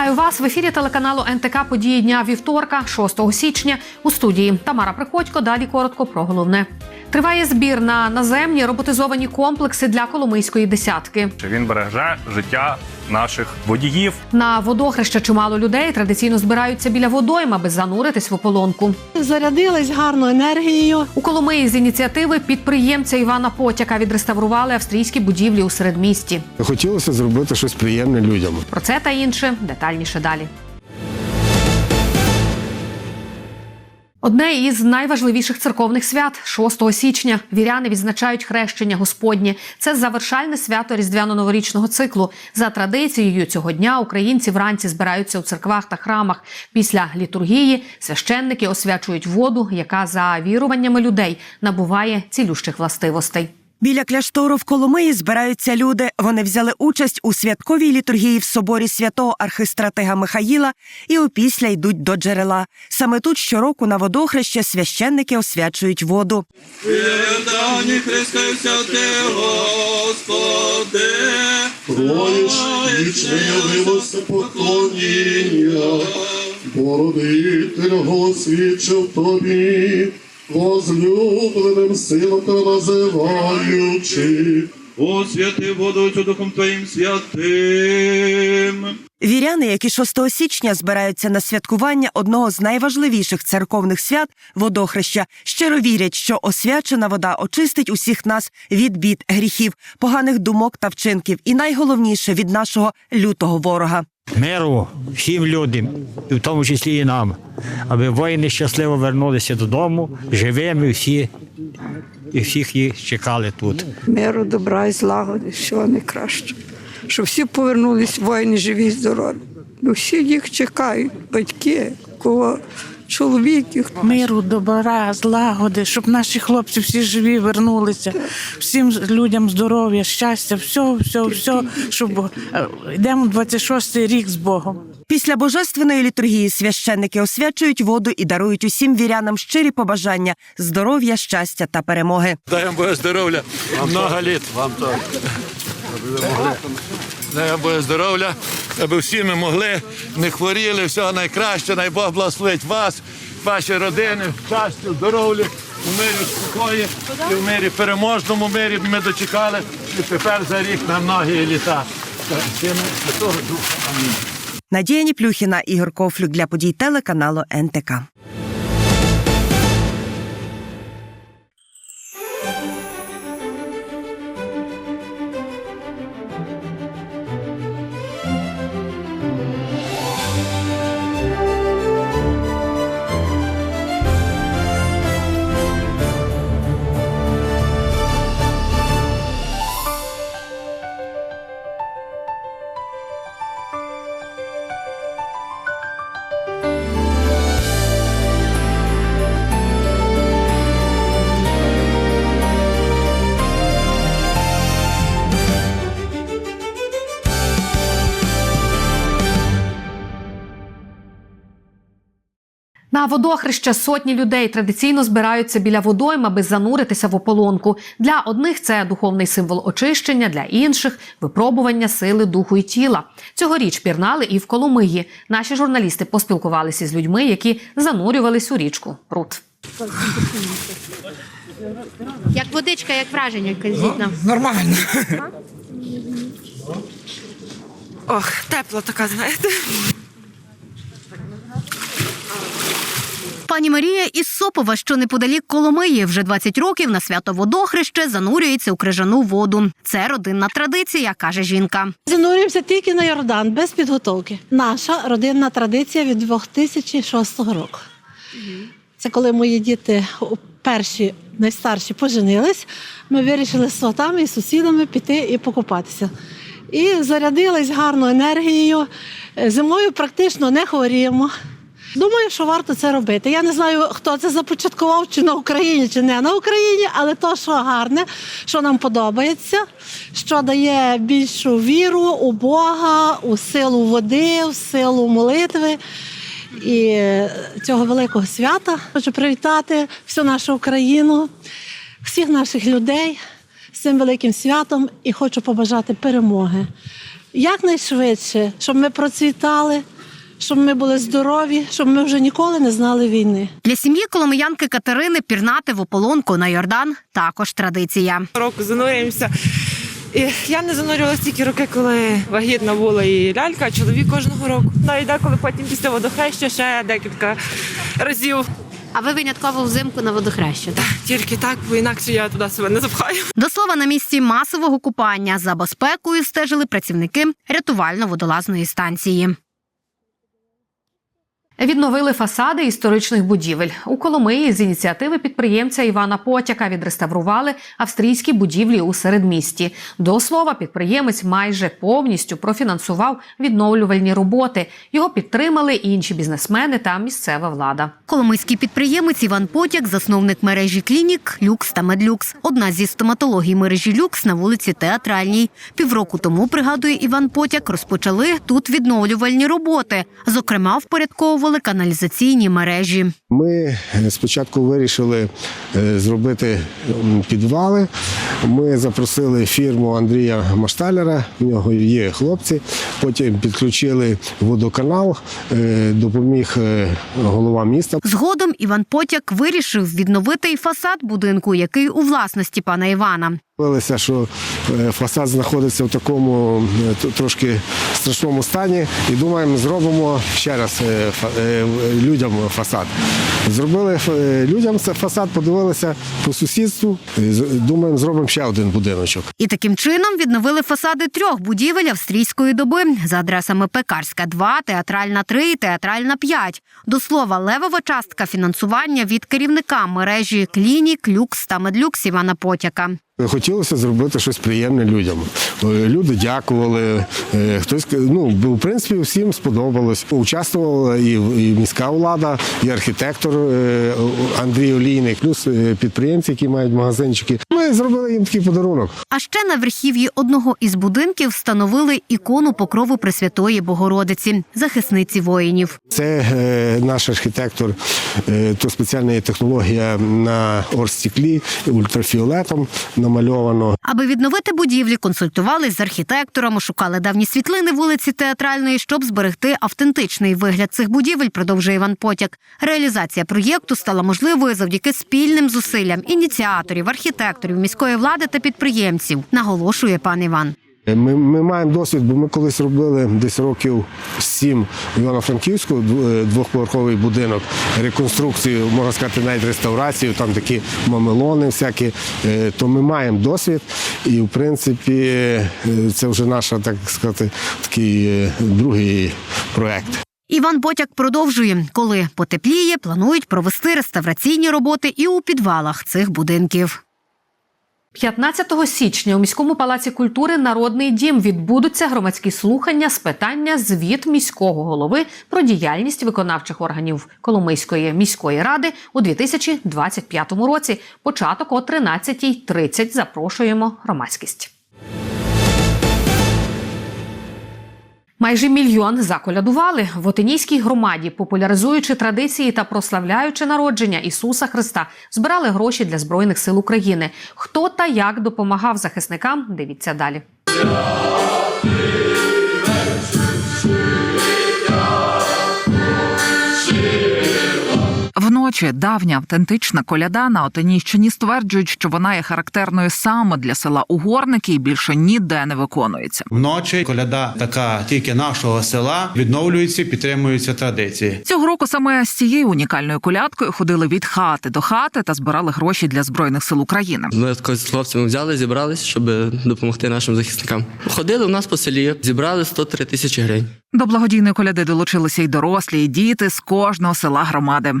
Вітаю вас в ефірі телеканалу НТК Події дня вівторка, 6 січня. У студії Тамара Приходько. Далі коротко про головне. Триває збір на наземні роботизовані комплекси для Коломийської десятки. Він береже життя наших водіїв. На водохреща чимало людей традиційно збираються біля водойм, аби зануритись в ополонку. Зарядилась гарно енергією. У Коломиї з ініціативи підприємця Івана Потяка відреставрували австрійські будівлі у середмісті. Хотілося зробити щось приємне людям. Про це та інше детальніше далі. Одне із найважливіших церковних свят 6 січня віряни відзначають хрещення Господнє. Це завершальне свято різдвяно-новорічного циклу. За традицією цього дня українці вранці збираються у церквах та храмах. Після літургії священники освячують воду, яка за віруваннями людей набуває цілющих властивостей. Біля кляштору в Коломиї збираються люди. Вони взяли участь у святковій літургії в соборі святого архистратига Михаїла і опісля йдуть до джерела. Саме тут щороку на водохреще священники освячують воду. Господи, Троєш вічне явилося поклоніння, Породитель освічив тобі, возлюбленим сином називаючи. освяти воду цю Духом Твоїм святим. Віряни, які 6 січня збираються на святкування одного з найважливіших церковних свят водохреща, щиро вірять, що освячена вода очистить усіх нас від бід, гріхів, поганих думок та вчинків, і найголовніше від нашого лютого ворога. Миру всім людям, і в тому числі і нам, аби воїни щасливо вернулися додому, живими всі, і всіх їх чекали тут. миру, добра і злагоди, всього найкраще. Щоб всі повернулись воїни живі здорові. Всі їх чекають, батьки, кого чоловіків. миру, добра, злагоди, щоб наші хлопці всі живі вернулися, всім людям здоров'я, щастя, все, все, все, щоб е, йдемо 26-й рік з Богом. Після божественної літургії священники освячують воду і дарують усім вірянам щирі побажання здоров'я, щастя та перемоги. Вам Боже здоров'я, много літ. Вам так. Дай Боже здоров'я, аби всі ми могли, не хворіли, всього найкраще, най Бог благословить вас, ваші родини, в здоров'ї, у мирі, спокої і в мирі, переможному мирі ми дочекали, і тепер за рік на многі літа. Святого Духа. Амінь. Надія Ніплюхіна, Ігор Кофлюк для подій телеканалу НТК. На водохреще сотні людей традиційно збираються біля водойм, аби зануритися в ополонку. Для одних це духовний символ очищення, для інших випробування сили духу і тіла. Цьогоріч пірнали і в Коломиї. Наші журналісти поспілкувалися з людьми, які занурювались у річку Прут. Як водичка, як враження, кажіть нам. Нормально. Ох, тепла така, знаєте. Пані Марія із Сопова, що неподалік Коломиї, вже 20 років на свято водохреще занурюється у крижану воду. Це родинна традиція, каже жінка. Занурюємося тільки на Йордан, без підготовки. Наша родинна традиція від 2006 року. Це коли мої діти перші, найстарші поженились, ми вирішили з сватами і сусідами піти і покупатися. І зарядились гарно енергією. Зимою практично не хворіємо. Думаю, що варто це робити. Я не знаю, хто це започаткував, чи на Україні, чи не на Україні, але то, що гарне, що нам подобається, що дає більшу віру у Бога, у силу води, у силу молитви. І цього великого свята хочу привітати всю нашу Україну, всіх наших людей з цим великим святом і хочу побажати перемоги. якнайшвидше, щоб ми процвітали, щоб ми були здорові, щоб ми вже ніколи не знали війни. Для сім'ї коломиянки Катерини пірнати в ополонку на Йордан також традиція. року занурюємося. І я не занурювалася тільки роки, коли вагітна була і лялька, а чоловік кожного року. Навіть деколи потім після водохреща ще декілька разів. А ви винятково взимку на водохрещу, так? Тільки так, бо інакше я туди себе не запхаю. До слова, на місці масового купання за безпекою стежили працівники рятувально-водолазної станції. Відновили фасади історичних будівель. У Коломиї з ініціативи підприємця Івана Потяка відреставрували австрійські будівлі у середмісті. До слова, підприємець майже повністю профінансував відновлювальні роботи. Його підтримали інші бізнесмени та місцева влада. Коломийський підприємець Іван Потяк, засновник мережі клінік Люкс та Медлюкс. Одна зі стоматологій мережі Люкс на вулиці Театральній. Півроку тому, пригадує Іван Потяк, розпочали тут відновлювальні роботи. Зокрема, впорядковували каналізаційні мережі. Ми е, спочатку вирішили е, зробити підвали. Ми запросили фірму Андрія Машталяра, в нього є хлопці. Потім підключили водоканал, е, допоміг голова міста. Згодом Іван Потяк вирішив відновити й фасад будинку, який у власності пана Івана. Виявилося, що е, фасад знаходиться в такому е, трошки страшному стані, і думаємо, зробимо ще раз е, людям фасад. Зробили е, людям це фасад, подивилися по сусідству. Думаємо, зробимо ще один будиночок. І таким чином відновили фасади трьох будівель австрійської доби за адресами Пекарська 2, Театральна 3 і Театральна 5. До слова, левова частка фінансування від керівника мережі клінік, люкс та медлюкс Івана Потяка. Хотілося зробити щось приємне людям. Е, Люди дякували. е, Хтось ну в принципі всім сподобалось. Участвувала і, міська влада, і архітектор е, Андрій Олійник, плюс е, підприємці, які мають магазинчики. Ми зробили їм такий подарунок. А ще на верхів'ї одного із будинків встановили ікону покрову Пресвятої Богородиці, захисниці воїнів. Це е, наш архітектор, е, то спеціальна технологія на оргстеклі, ультрафіолетом намальовано. Аби відновити будівлі, консультувались з архітекторами, шукали давні світлини вулиці Театральної, щоб зберегти автентичний вигляд цих будівель, продовжує Іван Потяк. Реалізація проєкту стала можливою завдяки спільним зусиллям ініціаторів, архітекторів, міської влади та підприємців, наголошує пан Іван. Ми, ми маємо досвід, бо ми колись робили десь років сім Івано-Франківську е, двохповерховий будинок, реконструкцію, можна сказати, навіть реставрацію, там такі мамелони всякі. Е, То ми маємо досвід, і в принципі е, це вже наша, так сказати, такий е, другий проект. Іван Потяк продовжує, коли потепліє, планують провести реставраційні роботи і у підвалах цих будинків. 15 січня у міському палаці культури Народний дім відбудуться громадські слухання з питання звіт міського голови про діяльність виконавчих органів Коломийської міської ради у 2025 році. Початок о 13.30. Запрошуємо громадськість. Майже мільйон заколядували в Отинійській громаді, популяризуючи традиції та прославляючи народження Ісуса Христа, збирали гроші для збройних сил України. Хто та як допомагав захисникам? Дивіться далі. Вночі давня автентична коляда на Отинійщині стверджують, що вона є характерною саме для села Угорники і більше ніде не виконується. Вночі коляда така тільки нашого села відновлюється, підтримуються традиції. Цього року саме з цією унікальною колядкою ходили від хати до хати та збирали гроші для збройних сил України. Ми з хлопцями взяли, зібрались, щоб допомогти нашим захисникам. Ходили у нас по селі, зібрали 103 тисячі гривень. До благодійної коляди долучилися й дорослі, і діти з кожного села громади.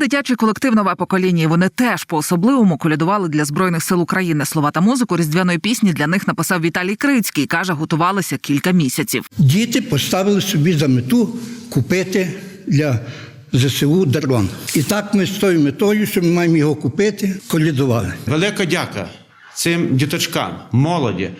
Дитячий колектив нове покоління. і Вони теж по особливому колядували для збройних сил України. Слова та музику різдвяної пісні для них написав Віталій Крицький. каже, готувалися кілька місяців. Діти поставили собі за мету купити для ЗСУ дрон. І так ми з тою метою, що ми маємо його купити, колядували. Велика дяка цим діточкам, молоді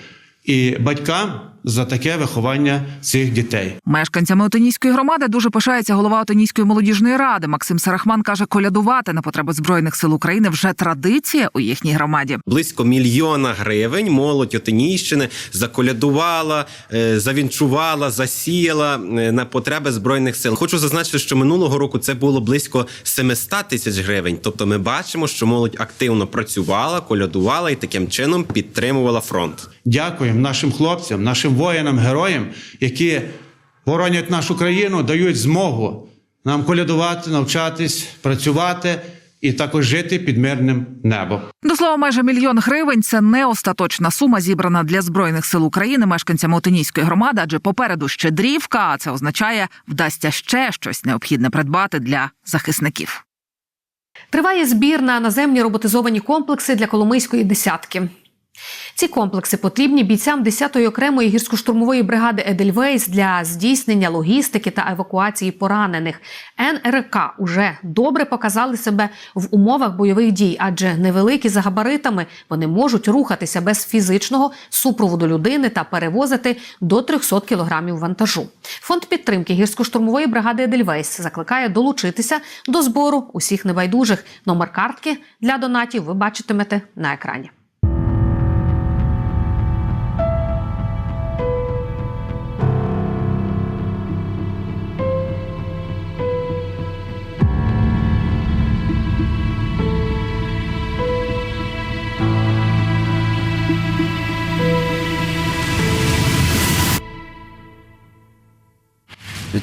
і батькам за таке виховання цих дітей. Мешканцями Отинійської громади дуже пишається голова Отинійської молодіжної ради. Максим Сарахман каже, колядувати на потреби збройних сил України вже традиція у їхній громаді. Близько мільйона гривень молодь Отинійщини заколядувала, е, завінчувала, засіяла е, на потреби збройних сил. Хочу зазначити, що минулого року це було близько 700 тисяч гривень. Тобто, ми бачимо, що молодь активно працювала, колядувала і таким чином підтримувала фронт. Дякуємо нашим хлопцям, нашим воїнам, героям, які боронять нашу країну, дають змогу нам колядувати, навчатись, працювати і також жити під мирним небом. До слова, майже мільйон гривень це не остаточна сума, зібрана для збройних сил України мешканцями Отинійської громади, адже попереду щедрівка, а це означає, вдасться ще щось необхідне придбати для захисників. Триває збір на наземні роботизовані комплекси для Коломийської десятки. Ці комплекси потрібні бійцям 10-ї окремої гірсько-штурмової бригади Едельвейс для здійснення логістики та евакуації поранених. НРК уже добре показали себе в умовах бойових дій, адже невеликі за габаритами вони можуть рухатися без фізичного супроводу людини та перевозити до 300 кілограмів вантажу. Фонд підтримки гірсько-штурмової бригади Едельвейс закликає долучитися до збору усіх небайдужих. Номер картки для донатів ви бачитимете на екрані.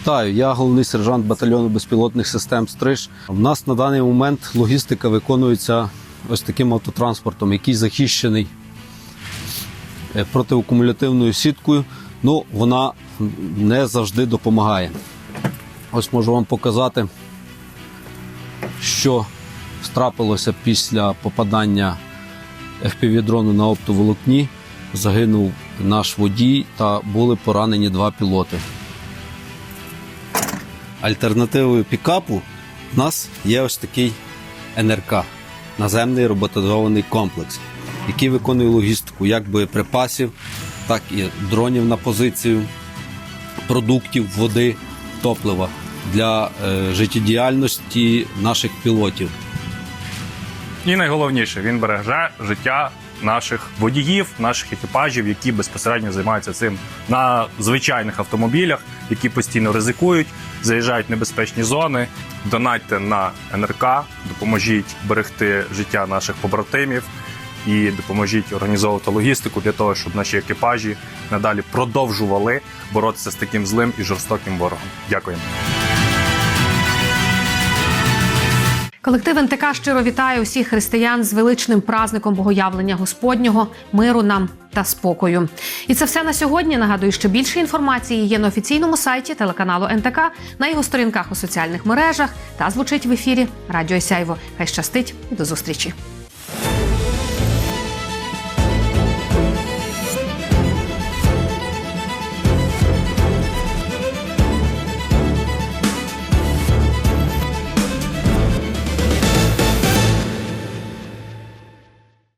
Вітаю, я головний сержант батальйону безпілотних систем Стриж. У нас на даний момент логістика виконується ось таким автотранспортом, який захищений е, протиакумулятивною сіткою. Ну, вона не завжди допомагає. Ось можу вам показати, що трапилося після попадання FPV-дрону на оптоволокні. Загинув наш водій та були поранені два пілоти. Альтернативою пікапу в нас є ось такий НРК наземний роботизований комплекс, який виконує логістику як боєприпасів, так і дронів на позицію, продуктів, води, топлива для е, життєдіяльності наших пілотів. І найголовніше, він береже життя наших водіїв, наших екіпажів, які безпосередньо займаються цим на звичайних автомобілях, які постійно ризикують, заїжджають в небезпечні зони. Донатьте на НРК, допоможіть берегти життя наших побратимів і допоможіть організовувати логістику для того, щоб наші екіпажі надалі продовжували боротися з таким злим і жорстоким ворогом. Дякуємо. Колектив НТК щиро вітає усіх християн з величним праздником Богоявлення Господнього, миру нам та спокою. І це все на сьогодні. Нагадую, що більше інформації є на офіційному сайті телеканалу НТК, на його сторінках у соціальних мережах та звучить в ефірі Радіо Сяйво. Хай щастить і до зустрічі.